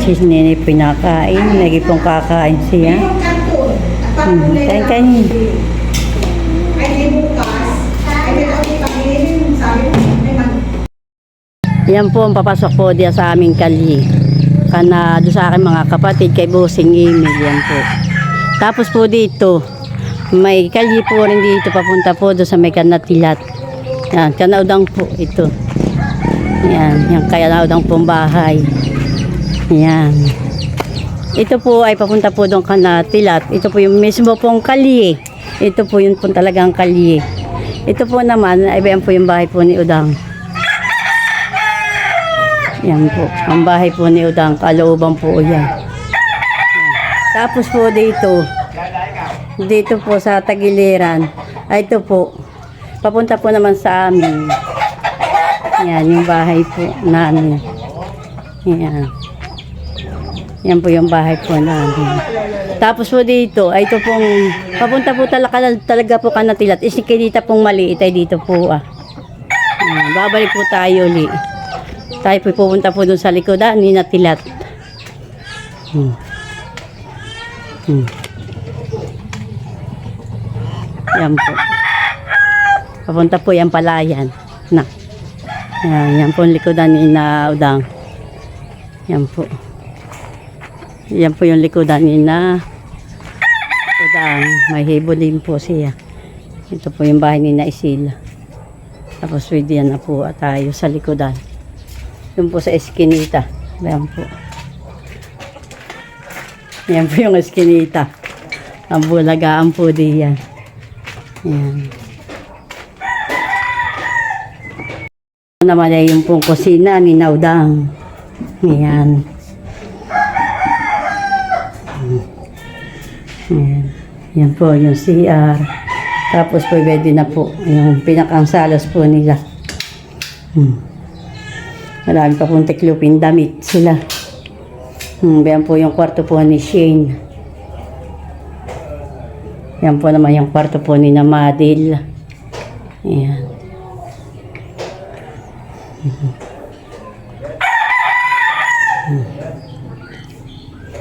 Si Nene pinakain. Lagi pong kakain siya. Hmm, kain kain. Yan po ang papasok po diya sa aming kalye. Kana doon sa aking mga kapatid kay Bossing Emil yan po. Tapos po dito, may kalye po rin dito papunta po doon sa may kanatilat. Yan, kanaudang po ito. Yan, yung kanaudang pong bahay. Yan. Ito po ay papunta po doon kanatilat. Ito po yung mismo pong kalye. Ito po yun po talagang kalye. Ito po naman, ay yan po yung bahay po ni Udang. Yan po. Ang bahay po ni Udang, kalooban po. Yan. Tapos po dito, dito po sa Tagiliran, ay ito po, papunta po naman sa amin. Yan, yung bahay po namin. Yan. Yan po yung bahay po namin. Tapos po dito, ay ito pong, papunta po talaga, talaga po kanatilat. Isikilita pong maliit ay dito po ah. Yan, babalik po tayo ulit. Tayo po pupunta po doon sa likodan ni Natilat. Hmm. Hmm. Yan po. Papunta po yan palayan. Na. Yan, yan po ang likodan ni na Udang. Yan po. Yan po yung likodan ni na Udang. May hibolin po siya. Ito po yung bahay ni na Isila. Tapos pwede yan na po tayo sa likodan. Doon po sa eskinita. Ayan po. Yan po yung eskinita. Ang bulagaan po diyan. Yan. Ito naman ay yung pong kusina ni Naudang. Yan. Yan. Po yung CR. Tapos po pwede na po yung pinakang salos po nila. Hmm. Marami pa pong tiklupin damit sila. Hmm, yan po yung kwarto po ni Shane. Yan po naman yung kwarto po ni na Madil. Ayan. Mhm. Hmm.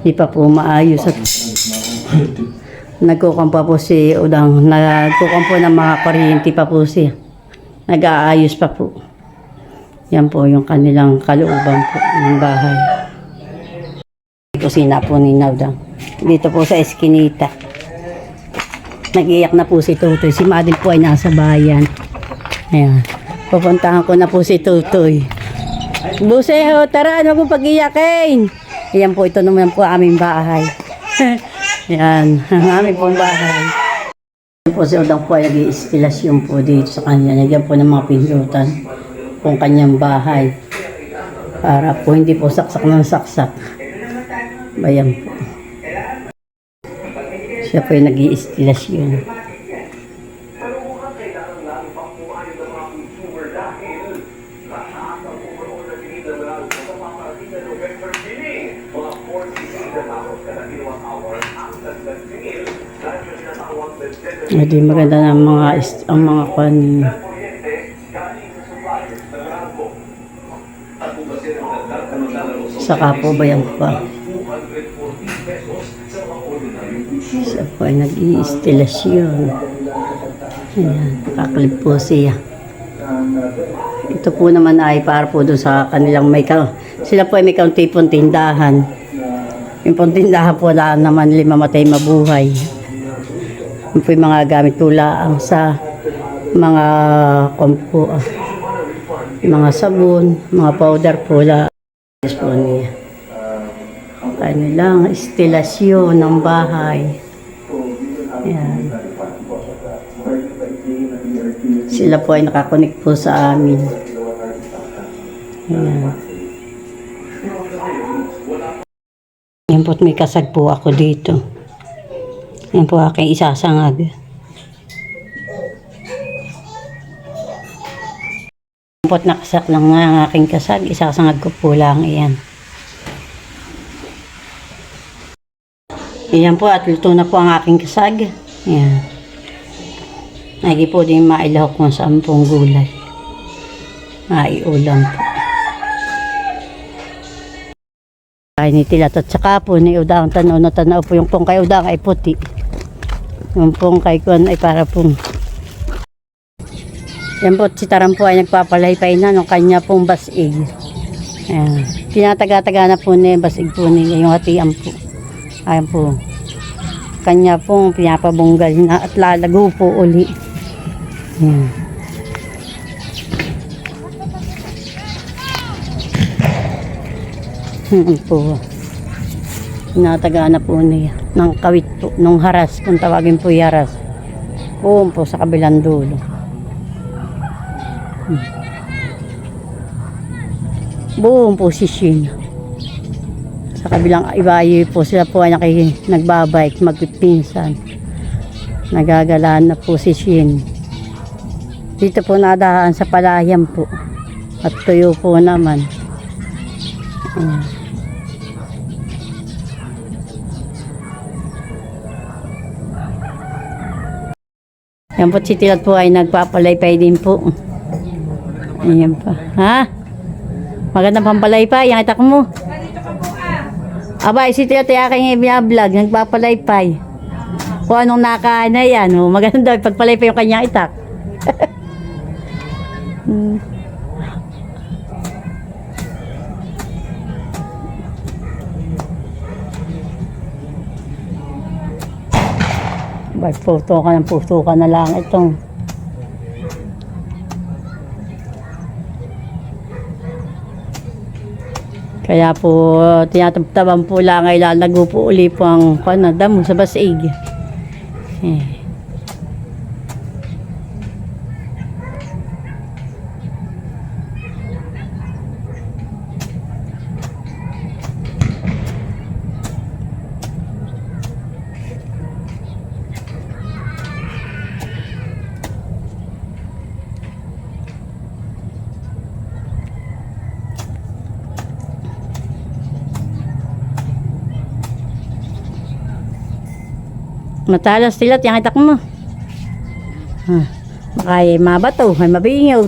Di pa po maayos at nagkukan pa po si Udang. Nagkukan po ng mga kuryente pa po siya. Nag-aayos pa po. Yan po yung kanilang kalooban po ng bahay. Kusina po ni Naudang. Dito po sa Eskinita. Nag-iyak na po si Tutoy. Si Madel po ay nasa bayan. Ayan. Pupuntahan ko na po si Tutoy. Buseho, tara, ano pag-iyakin? Ayan po, ito naman po aming bahay. Yan, ang aming pong bahay. Ayan po si Udang po ay nag-iistilasyon po dito sa kanya. Nagyan po ng mga pindutan kung kanyang bahay. Para po hindi po saksak ng saksak. Bayan po. Siya po yung nag-iistilasyon. Hindi maganda na ang mga ang mga kanin. Saka po ba yan pa? Siya po ay nag-iistilasyon. Ayan, nakaklip po siya. Ito po naman ay para po doon sa kanilang may ka sila po ay may kaunti pong tindahan. Yung pong tindahan po na naman lima matay mabuhay. Yung po yung mga gamit tula ang sa mga kompo, ah, mga sabon, mga powder po la. Yes po niya. Kanilang estilasyon ng bahay. Yan. Sila po ay nakakonek po sa amin. Yan. Yan po't may kasag po ako dito. Yan po aking isasangag. Po't nakasak lang nga ang aking kasag. Isasangag ko po lang iyan. Yan po at luto na po ang aking kasag. Yan. Lagi po din mailahok mo sa ampong gulay. Maiulam po. Ay ni Tilat at saka po ni Udang tanaw na tanaw po yung pong kay Udang ay puti. Yung pong kay Kuan ay para pong yan po, si Taram po ay nagpapalaypay na ng kanya pong basig. Ayan. Tinataga-taga na po ni basig po niya yung hatian po. Ayan po. Kanya pong pinapabunggal na at lalago po uli. Ayan. Ayan po. Tinataga na po niya ng kawit po, nung haras, kung tawagin po yung haras. Po po sa kabilang dulo. buong posisyon. Sa kabilang ibayo po sila po ay naki, nagbabike, magpipinsan. Nagagalaan na posisyon. Dito po nadaan sa palayan po. At tuyo po naman. Ayan. Yan po si Tilat po ay nagpapalaypay din po. Ayan pa. Ha? Magandang pampalaypay. Yang itak mo. Aba, si Tilat ay aking i-vlog. Nagpapalaypay. Kung anong naka na yan. Oh, maganda daw pagpalaypay yung kanyang itak. Hmm. Bay, photo ka ng puso ka na lang itong. Kaya po, tinatabtaban po lang ay lalago po uli po ang ano, damo sa basig. Eh. Matalas sila, tiyang itak mo. Ha. Baka ay mabato, ay mabingaw.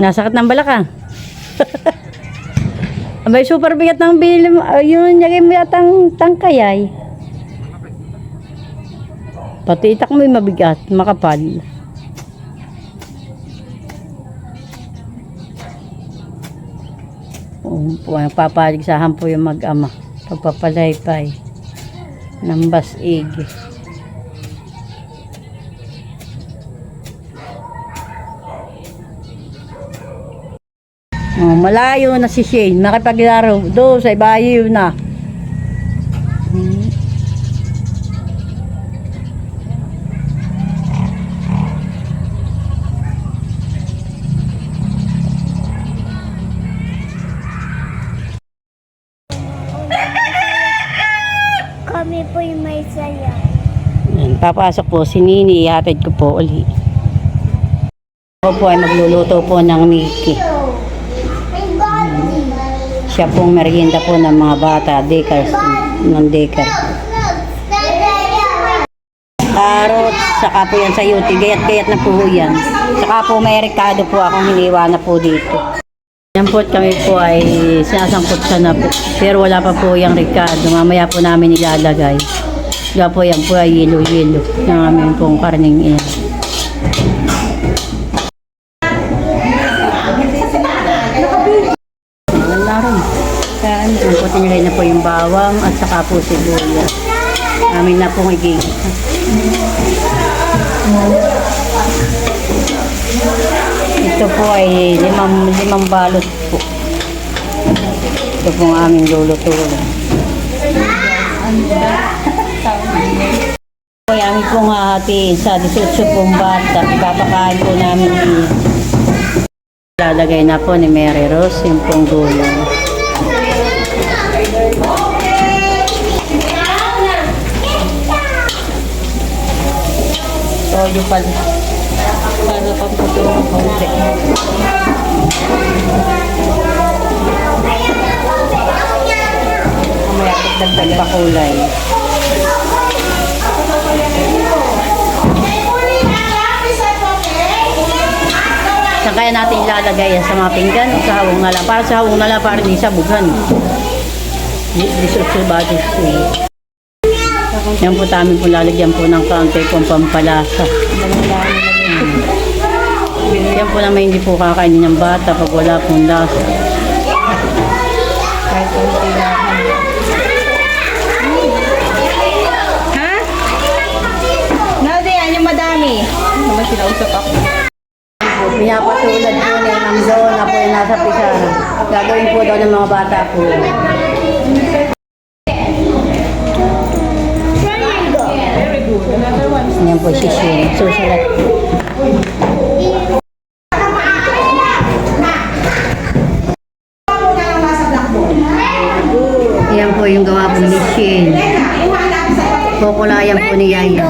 Nasakit ng balakang. Abay, super bigat ng binili mo. Uh, yun, nagay mo yatang tangkay ay. Pati itak mo yung mabigat, makapal. Um, po, papaligsahan po yung mag-ama. Pagpapalaypay. Ng basig. Oh, malayo na si Shane. Nakipaglaro. Do, sa ibayo na. Kami po yung may saya. Papasok po si Nini. Ihatid ko po uli. Ako po ay magluluto po ng Mickey. Siya pong merienda po ng mga bata. Dekars ng dekar. Carrot, saka po yan sa yuti. Gayat-gayat na po yan. Saka po may rekado po akong hiniwa na po dito. Yan po kami po ay sinasangkot sa na po. Pero wala pa po yung rekado. Mamaya po namin ilalagay. Kaya po yan po ay yelo-yelo. Yung amin pong karning iyan. Bawang at saka po sibuyas. Amin na pong igigit. Ito po ay limang, limang balot po. Ito po ang aming lulutuin. Po ay aming pong hahatiin sa 18 pong bata. Papakain po namin. Lalagay na po ni Mary Rose yung pong gulay. Toyo pala. Para pang puto ng konti. Mamaya dagdag pa kulay. Saan kaya natin ilalagay yan? Sa mga pinggan o sa hawong na lang? Para sa hawong na lang, para di sa bughan. Di- Disot sa batis ko. Yan po tamin po lalagyan po ng kaunti pong pampalasa. Hmm. Yan po naman hindi po kakainin ng bata pag wala pong lasa. Kahit konti lang. Ha? Naldi, yan yung madami. Naman sinausap ako. Pinapatulad po ni Ma'am Zona po yung nasa pisara. Gagawin po daw ng mga bata po. Yan po si Shin. Susulat po. Muna lang nasa blackboard. Yan po yung gawa po ni Shin. Teka, iwan natin sa papel. Kukulayan po ni Yaya.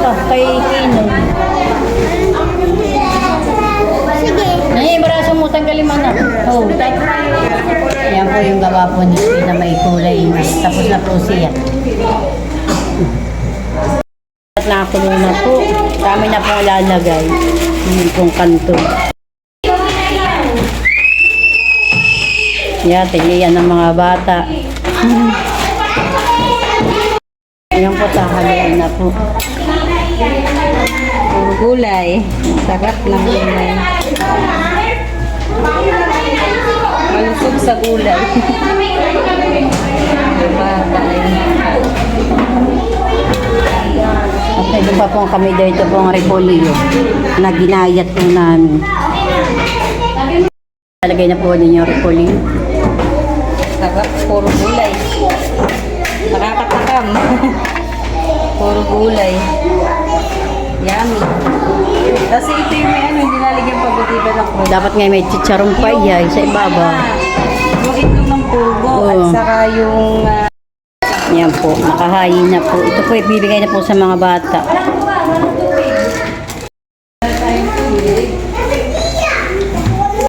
Ka kay Kino. Sige. Ay, braso mo, tanggalin mo na. Oh, yan po yung gawa po ni Shin na may kulay na. Tapos na po siya. At nakakulo na po. Kami na po lalagay. Yung pong kanto. Yan, tiliyan ng mga bata. Yan po, tahaluan na po. Puro gulay. Sarap ng gulay. Malusog sa gulay. At ito pa po kami dito po ang repolyo na ginayat po namin. Talagay na po yung repolyo. Sarap. Puro gulay. Nakakatakam. Puro gulay. Yummy. Kasi ito yung may ano, hindi naligyan pagkutiba ng kulay. Dapat nga may chicharong payay sa ibaba. Yung itlog ng pulbo at Oo. saka yung ah, Yan po, nakahayin na po. Ito po ibibigay na po sa mga bata.